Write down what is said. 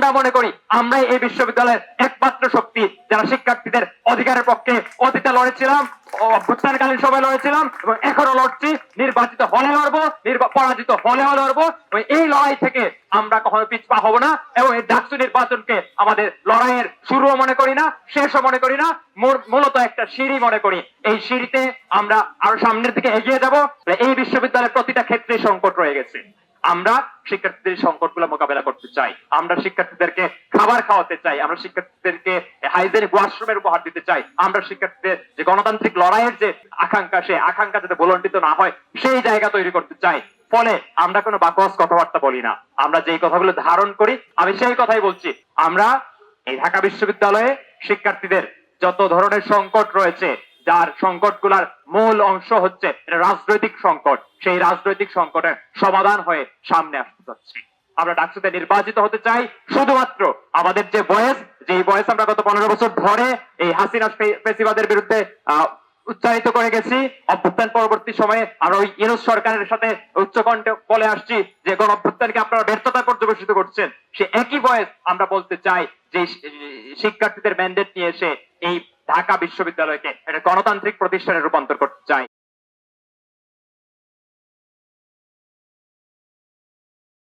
আমরা মনে করি আমরাই এই বিশ্ববিদ্যালয়ের একমাত্র শক্তি, যারা শিক্ষার্থীদের অধিকারের পক্ষে অতীতে লড়েছিলাম অভ্যুত্থানকালীন সময় লড়েছিলাম, এবং এখনও লড়ছি, নির্বাচিত হলে লড়বো পরাজিত হলেও লড়বো এই লড়াই থেকে আমরা কখনো পিছপা হব না, এবং এই ডাকসু নির্বাচনকে আমাদের লড়াইয়ের শুরুও মনে করি না, শেষও মনে করি না মূলত একটা সিঁড়ি মনে করি। এই সিঁড়িতে আমরা আরও সামনের দিকে এগিয়ে যাব এই বিশ্ববিদ্যালয়ের প্রতিটা ক্ষেত্রে সংকট রয়ে গেছে। আমরা শিক্ষার্থীদের সংকটগুলো মোকাবেলা করতে চাই। আমরা শিক্ষার্থীদেরকে খাবার খাওয়াতে চাই। আমরা শিক্ষার্থীদেরকে হাইজেনিক ওয়াশরুমের উপহার দিতে চাই। আমরা শিক্ষার্থীদের যে গণতান্ত্রিক লড়াইয়ের যে আকাঙ্ক্ষা, সে আকাঙ্ক্ষা যাতে বলন্টিত না হয়, সেই জায়গা তৈরি করতে চাই। ফলে আমরা কোনো বাকওয়াস কথাবার্তা বলি না। আমরা যেই কথাগুলো ধারণ করি, আমি সেই কথাই বলছি। আমরা এই ঢাকা বিশ্ববিদ্যালয়ে শিক্ষার্থীদের যত ধরনের সংকট রয়েছে যার সংকটগুলার মূল অংশ হচ্ছে রাজনৈতিক সংকট, সেই রাজনৈতিক সংকটের সমাধান হয়ে সামনে আসতে যাচ্ছি। আমরা ডাকসুতে নির্বাচিত হতে চাই, শুধুমাত্র আমাদের যে বয়স যে বয়স আমরা গত পনেরো বছর ধরে এই হাসিনা ফেসিবাদের বিরুদ্ধে উচ্চারিত করে গেছি, অভ্যুত্থান পরবর্তী সময়ে আমরা ওই ইউনুস সরকারের সাথে উচ্চকণ্ঠে বলে আসছি যে গণ অভ্যুত্থানকে আপনারা ব্যর্থতা পর্যবেসিত করছেন। সে একই বয়স আমরা বলতে চাই যে শিক্ষার্থীদের ম্যান্ডেট নিয়ে এসে এই ঢাকা বিশ্ববিদ্যালয়কে একটা গণতান্ত্রিক প্রতিষ্ঠানে রূপান্তর করতে চাই।